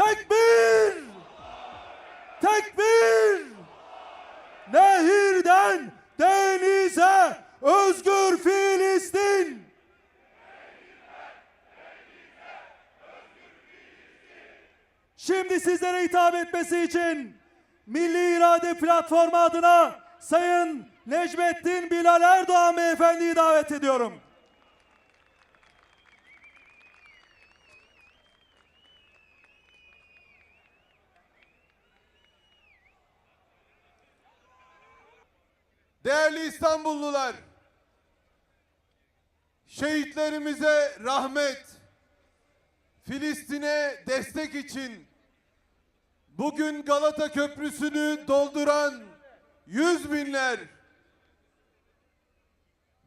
Tekbir! Tekbir! Nehirden denize özgür Filistin! Şimdi sizlere hitap etmesi için Milli İrade Platformu adına Sayın Necmettin Bilal Erdoğan Beyefendi'yi davet ediyorum. İstanbullular, şehitlerimize rahmet, Filistin'e destek için bugün Galata Köprüsü'nü dolduran yüz binler,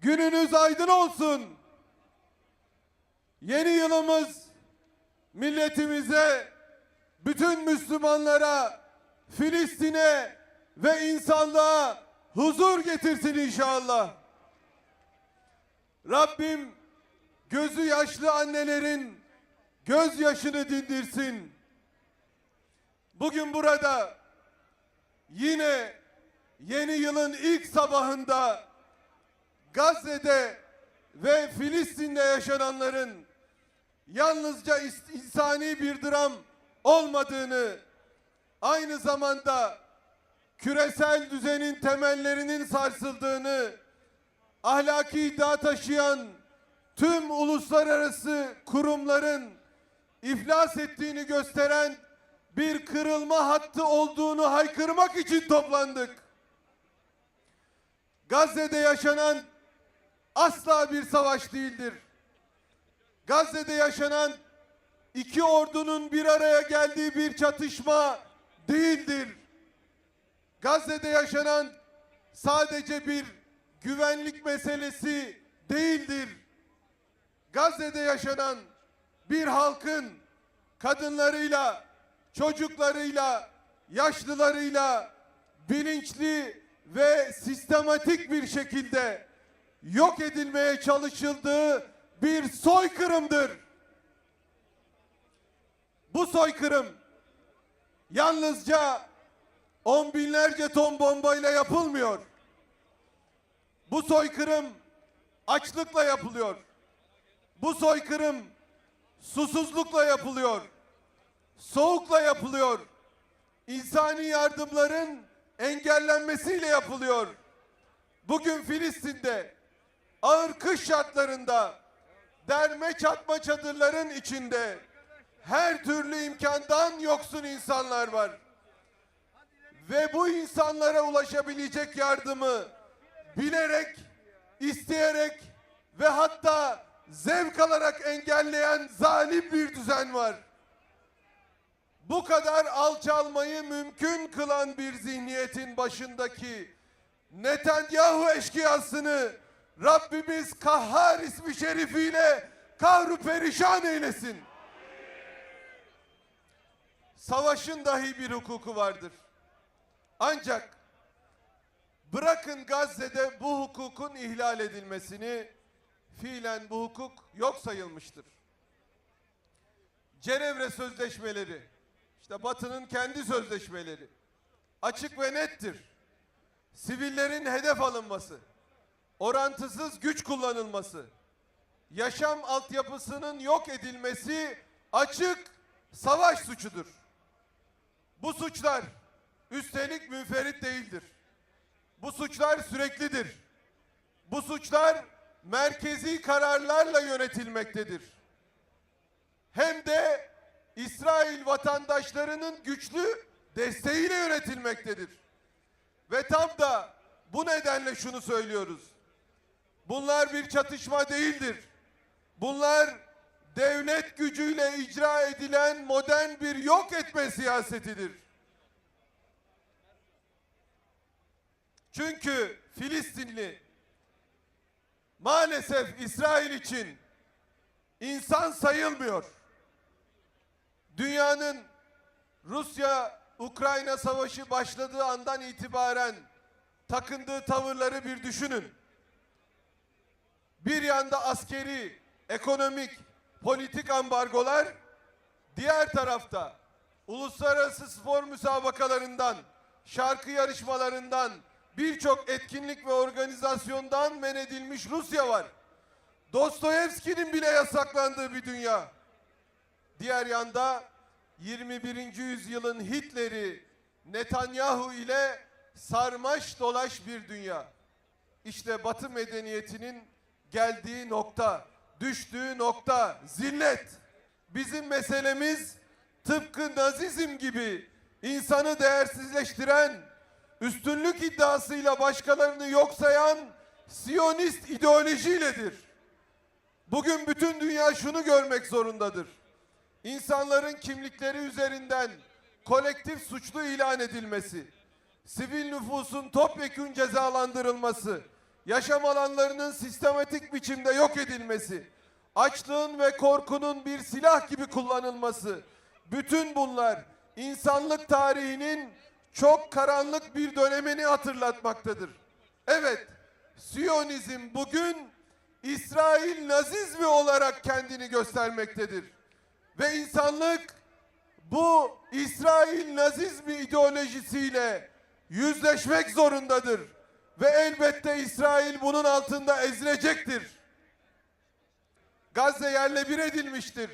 gününüz aydın olsun. Yeni yılımız milletimize, bütün Müslümanlara, Filistin'e ve insanlığa huzur getirsin inşallah. Rabbim gözü yaşlı annelerin gözyaşını dindirsin. Bugün burada yine yeni yılın ilk sabahında Gazze'de ve Filistin'de yaşananların yalnızca insani bir dram olmadığını aynı zamanda küresel düzenin temellerinin sarsıldığını, ahlaki iddia taşıyan tüm uluslararası kurumların iflas ettiğini gösteren bir kırılma hattı olduğunu haykırmak için toplandık. Gazze'de yaşanan asla bir savaş değildir. Gazze'de yaşanan iki ordunun bir araya geldiği bir çatışma değildir. Gazze'de yaşanan sadece bir güvenlik meselesi değildir. Gazze'de yaşanan bir halkın kadınlarıyla, çocuklarıyla, yaşlılarıyla bilinçli ve sistematik bir şekilde yok edilmeye çalışıldığı bir soykırımdır. Bu soykırım yalnızca on binlerce ton bombayla yapılmıyor. Bu soykırım açlıkla yapılıyor. Bu soykırım susuzlukla yapılıyor. Soğukla yapılıyor. İnsani yardımların engellenmesiyle yapılıyor. Bugün Filistin'de ağır kış şartlarında derme çatma çadırların içinde her türlü imkandan yoksun insanlar var ve bu insanlara ulaşabilecek yardımı bilerek, isteyerek ve hatta zevk alarak engelleyen zalim bir düzen var. Bu kadar alçalmayı mümkün kılan bir zihniyetin başındaki Netanyahu eşkıyasını Rabbimiz Kahhar ismi şerifiyle kahru perişan eylesin. Savaşın dahi bir hukuku vardır. Ancak bırakın Gazze'de bu hukukun ihlal edilmesini fiilen bu hukuk yok sayılmıştır. Cenevre sözleşmeleri, işte Batı'nın kendi sözleşmeleri açık ve nettir. Sivillerin hedef alınması, orantısız güç kullanılması, yaşam altyapısının yok edilmesi açık savaş suçudur. Bu suçlar üstelik münferit değildir. Bu suçlar süreklidir. Bu suçlar merkezi kararlarla yönetilmektedir. Hem de İsrail vatandaşlarının güçlü desteğiyle yönetilmektedir. Ve tam da bu nedenle şunu söylüyoruz. Bunlar bir çatışma değildir. Bunlar devlet gücüyle icra edilen modern bir yok etme siyasetidir. Çünkü Filistinli maalesef İsrail için insan sayılmıyor. Dünyanın Rusya-Ukrayna savaşı başladığı andan itibaren takındığı tavırları bir düşünün. Bir yanda askeri, ekonomik, politik ambargolar, diğer tarafta uluslararası spor müsabakalarından, şarkı yarışmalarından, birçok etkinlik ve organizasyondan men edilmiş Rusya var. Dostoyevski'nin bile yasaklandığı bir dünya. Diğer yanda 21. yüzyılın Hitler'i Netanyahu ile sarmaş dolaş bir dünya. İşte Batı medeniyetinin geldiği nokta, düştüğü nokta, zillet. Bizim meselemiz tıpkı Nazizm gibi insanı değersizleştiren, üstünlük iddiasıyla başkalarını yok sayan Siyonist ideolojiyledir. Bugün bütün dünya şunu görmek zorundadır. İnsanların kimlikleri üzerinden kolektif suçlu ilan edilmesi, sivil nüfusun topyekün cezalandırılması, yaşam alanlarının sistematik biçimde yok edilmesi, açlığın ve korkunun bir silah gibi kullanılması, bütün bunlar insanlık tarihinin çok karanlık bir dönemini hatırlatmaktadır. Evet, Siyonizm bugün İsrail Nazizmi olarak kendini göstermektedir. Ve insanlık bu İsrail Nazizmi ideolojisiyle yüzleşmek zorundadır. Ve elbette İsrail bunun altında ezilecektir. Gazze yerle bir edilmiştir.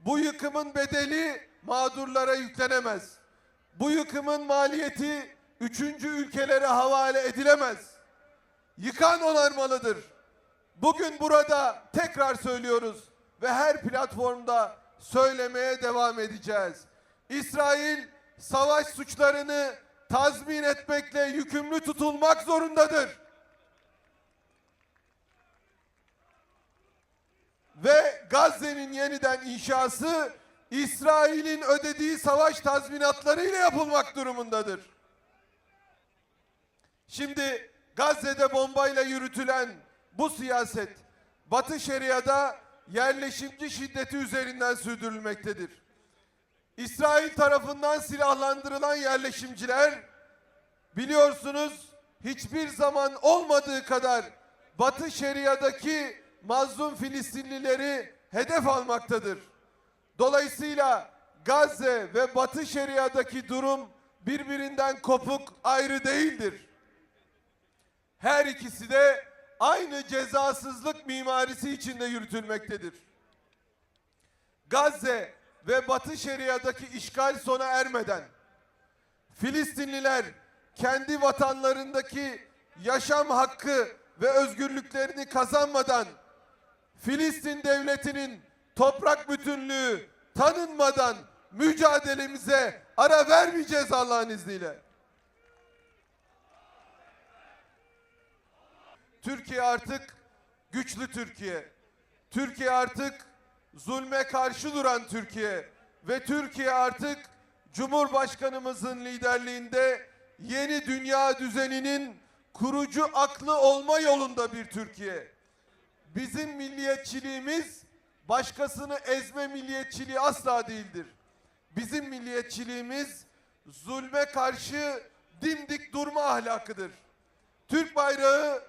Bu yıkımın bedeli mağdurlara yüklenemez. Bu yıkımın maliyeti üçüncü ülkelere havale edilemez. Yıkan onarmalıdır. Bugün burada tekrar söylüyoruz ve her platformda söylemeye devam edeceğiz. İsrail savaş suçlarını tazmin etmekle yükümlü tutulmak zorundadır. Ve Gazze'nin yeniden inşası İsrail'in ödediği savaş tazminatlarıyla yapılmak durumundadır. Şimdi Gazze'de bombayla yürütülen bu siyaset Batı Şeria'da yerleşimci şiddeti üzerinden sürdürülmektedir. İsrail tarafından silahlandırılan yerleşimciler biliyorsunuz hiçbir zaman olmadığı kadar Batı Şeria'daki mazlum Filistinlileri hedef almaktadır. Dolayısıyla Gazze ve Batı Şeria'daki durum birbirinden kopuk ayrı değildir. Her ikisi de aynı cezasızlık mimarisi içinde yürütülmektedir. Gazze ve Batı Şeria'daki işgal sona ermeden Filistinliler kendi vatanlarındaki yaşam hakkı ve özgürlüklerini kazanmadan Filistin devletinin toprak bütünlüğü tanınmadan mücadelemize ara vermeyeceğiz Allah'ın izniyle. Türkiye artık güçlü Türkiye. Türkiye artık zulme karşı duran Türkiye ve Türkiye artık Cumhurbaşkanımızın liderliğinde yeni dünya düzeninin kurucu aklı olma yolunda bir Türkiye. Bizim milliyetçiliğimiz başkasını ezme milliyetçiliği asla değildir. Bizim milliyetçiliğimiz zulme karşı dimdik durma ahlakıdır. Türk bayrağı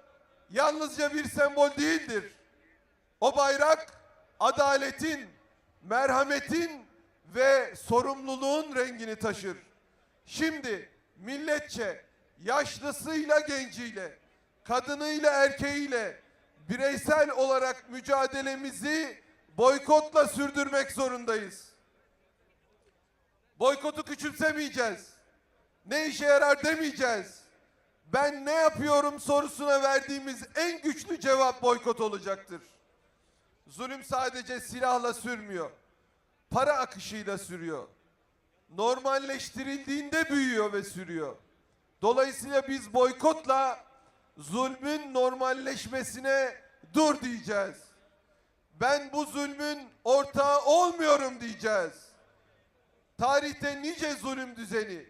yalnızca bir sembol değildir. O bayrak adaletin, merhametin ve sorumluluğun rengini taşır. Şimdi milletçe yaşlısıyla genciyle, kadınıyla erkeğiyle bireysel olarak mücadelemizi boykotla sürdürmek zorundayız. Boykotu küçümsemeyeceğiz. Ne işe yarar demeyeceğiz. Ben ne yapıyorum sorusuna verdiğimiz en güçlü cevap boykot olacaktır. Zulüm sadece silahla sürmüyor. Para akışıyla sürüyor. Normalleştirildiğinde büyüyor ve sürüyor. Dolayısıyla biz boykotla zulmün normalleşmesine dur diyeceğiz. Ben bu zulmün ortağı olmuyorum diyeceğiz. Tarihte nice zulüm düzeni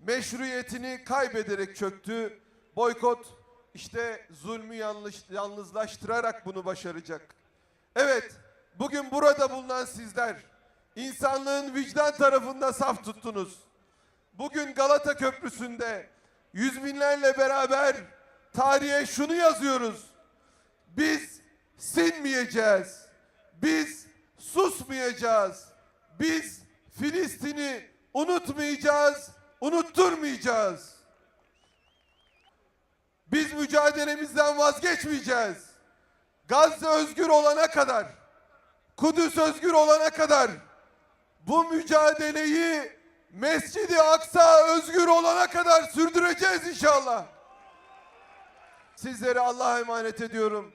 meşruiyetini kaybederek çöktü. Boykot işte zulmü yanlış, yalnızlaştırarak bunu başaracak. Evet, bugün burada bulunan sizler insanlığın vicdan tarafında saf tuttunuz. Bugün Galata Köprüsü'nde yüz binlerle beraber tarihe şunu yazıyoruz. Biz sinmeyeceğiz. Biz susmayacağız. Biz Filistin'i unutturmayacağız. Biz mücadelemizden vazgeçmeyeceğiz. Gazze özgür olana kadar, Kudüs özgür olana kadar bu mücadeleyi Mescid-i Aksa özgür olana kadar sürdüreceğiz inşallah. Sizleri Allah'a emanet ediyorum.